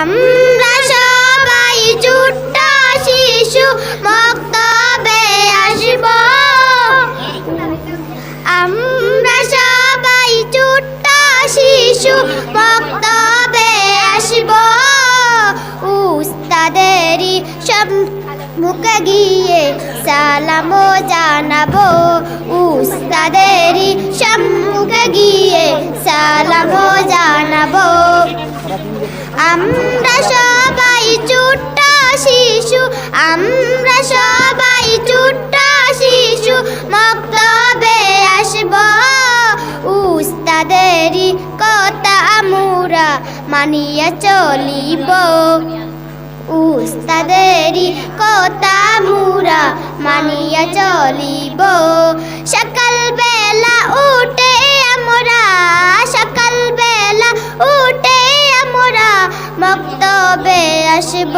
আমরা সবাই ছোট্ট শিশু, মক্তবে আসব। আমরা সবাই ছোট্ট শিশু, মক্তবে আসব। উস্তাদেরই সব মুখে গিয়ে সালাম জানাব। উস্তাদেরই সম্মুখে গিয়ে সালাম জানাব। আমরা সবাই ছোট্ট শিশু, আমরা সবাই ছোট্ট শিশু, মক্তবে আসব। উস্তাদেরই কথা আমরা মানিয়া চলিব। উস্তাদেরই কথা মুরা মানিয়া চলিব। মক্তবে আসব।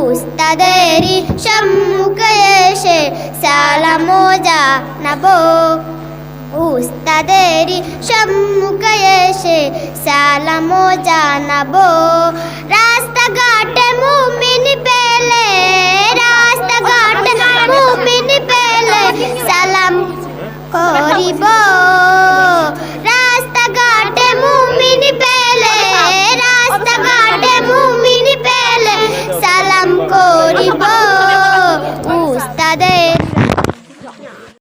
উস্তাদেরি সম্মুখে এসে সালামো জানাব। উস্তাদেরি সম্মুখে এসে সালামো জানাব। রাস্তাঘাটে মুমিন পেলে, রাস্তাঘাটে মুমিন পেলে সালাম করিব।